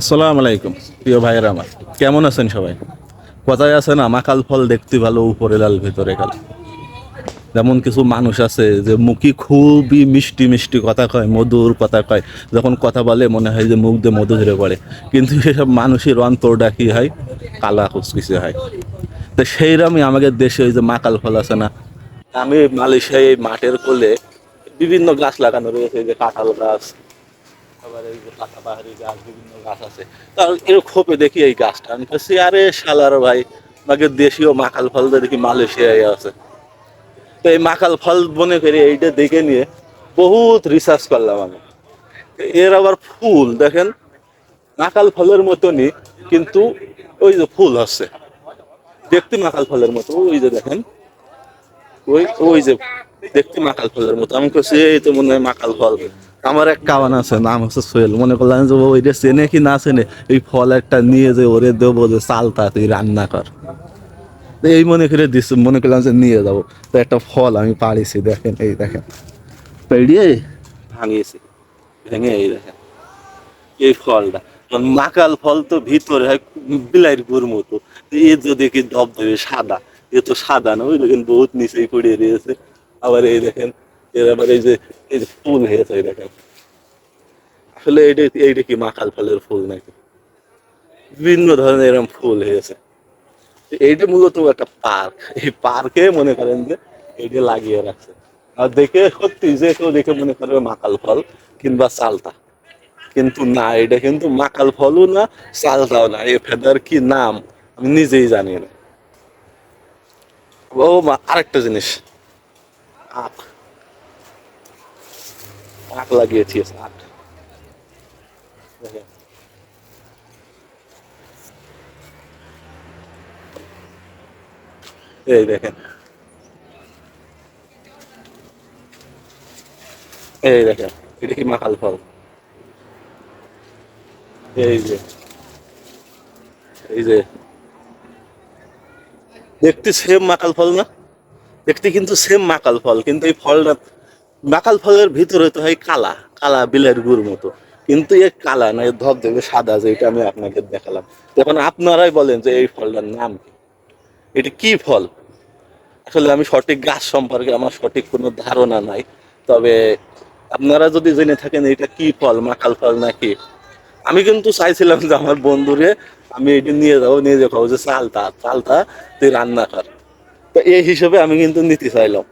আসসালামু আলাইকুম, প্রিয় ভাইয়ের আমার। কেমন আছেন সবাই? কথায় আছে না মাকাল ফল দেখতে ভালো, উপরে লাল, ভিতরে কালো। যেমন কিছু মানুষ আছে যে মুখি খুবই মিষ্টি মিষ্টি কথা কয়, মধুর কথা কয়। যখন কথা বলে মনে হয় যে মুখ দিয়ে মধু ধরে পড়ে। কিন্তু সেসব মানুষের অন্তরটা কি হয়? কালা কুচকিচে হয়। তো সেইরকমই আমাদের দেশে ওই যে মাকাল ফল আছে না, আমি মালয়েশিয়ায় মাঠের কোলে বিভিন্ন গাছ লাগানো রয়েছে যে কাঁঠাল গাছ যে গাছ, বিভিন্ন গাছ আছে। তার এর খোপে দেখি এই গাছটা। আমি আরে ভাই, আমাকে দেশীয় মাকাল ফল দেখি মালয়েশিয়ায় আছে। তো এই মাকাল ফল মনে করি এইটা দেখে নিয়ে বহুত রিসার্চ করলাম আমি। এর আবার ফুল, দেখেন মাকাল ফলের মতনই, কিন্তু ওই যে ফুল হচ্ছে। দেখতে মাকাল ফলের মতো, ওই যে দেখেন, ওই ওই যে দেখতে মাকাল ফলের মতো। আমি কাছে এই তো মনে হয় মাকাল ফল। আমার এক কাওয়ান আছে নাম হচ্ছে সোহেল। মনে করলাম যে ও ওইটা চেনে কি না চেনে এই ফল একটা নিয়ে যে ওরে দেবো যে চালটা তুই রান্না কর। এই মনে করে দিস মনে করলাম যে নিয়ে যাব। তো একটা ফল আমি পাড়িছি দেখেন এই দেখেন। পেড়িয়ে? ভাঙিয়েছি ভেঙে এই দেখেন এই ফলটা। কারণ মাকাল ফল তো ভিতরে হয় বিলাইয়ের গুড় মতো। এ যদি কি ধবধবে সাদা এ তো সাদা না ওই দেখেন বহুত নিচেই পড়ে রয়েছে। আবার এই দেখেন এর আবার এই যে এই যে ফুল হয়েছে দেখেন। আসলে এইটা এইটা কি মাকাল ফুল নাকি? বিভিন্ন ধরনের এরকম ফুল হয়েছে। এইটা মূলত একটা পার্ক। এই পার্কে মনে করেন যে এইটা লাগিয়ে রাখছে। আর দেখে সত্যি যে কেউ দেখে মনে করবে মাকাল ফল কিংবা চালতা কিন্তু না এটা কিন্তু মাকাল ফলও না চালতাও না। এই ফেদার কি নাম? আমি নিজেই জানি না। ও আরেকটা জিনিস। আখ। আখ লাগিয়েছি আখ। এই দেখেন। এই দেখেন, এটা কি মাকাল ফল? এই যে এই যে। দেখতে সেম মাকাল ফল না? দেখতে কিন্তু সেম মাকাল ফল, কিন্তু এই ফলটা মাকাল ফলের ভিতরে তো হয় কালা কালা বিলের গুড় মতো। কিন্তু এ কালা না এর ধব দেবে সাদা যে এটা আমি আপনাকে দেখালাম। এখন আপনারাই বলেন যে এই ফলটার নাম কি? এটা কি ফল? আসলে আমি সঠিক গাছ সম্পর্কে আমার সঠিক কোনো ধারণা নাই। তবে আপনারা যদি জেনে থাকেন এটা কি ফল, মাকাল ফল নাকি? আমি কিন্তু চাইছিলাম যে আমার বন্ধুরে আমি এটা নিয়ে যাব নিয়ে যাব যে চালতা চালতা তুই রান্না কর। তো এই হিসেবে আমি কিন্তু নিতে চাইলাম।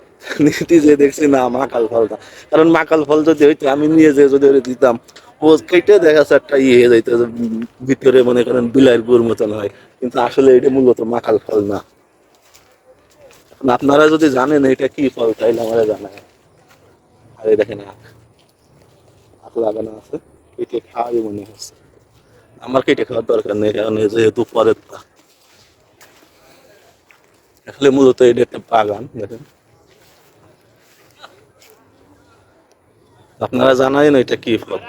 যে দেখছি, না মাকাল ফলটা। কারণ মাকাল ফল যদি হইতো, আমি নিয়ে যে যদি দিতাম, ও কেটে দেখা একটা ইয়ে হয়ে যাইতো ভিতরে মনে করেন বিলাইয়ের গুড় মতন হয়। কিন্তু আসলে এটা মূলত মাকাল ফল না। আপনারা যদি জানেন এটা কি ফল তাইলে আমাদের জানায়। আর এই দেখেন, আখ। আখ লাগানো আছে, কেটে খাওয়াই মনে হচ্ছে। আমার কেটে খাওয়ার দরকার নেই, কারণ যেহেতু পরের তা আসলে মূলত এটা একটা বাগান, দেখেন। আপনারা জানাই না এটা কি ফল?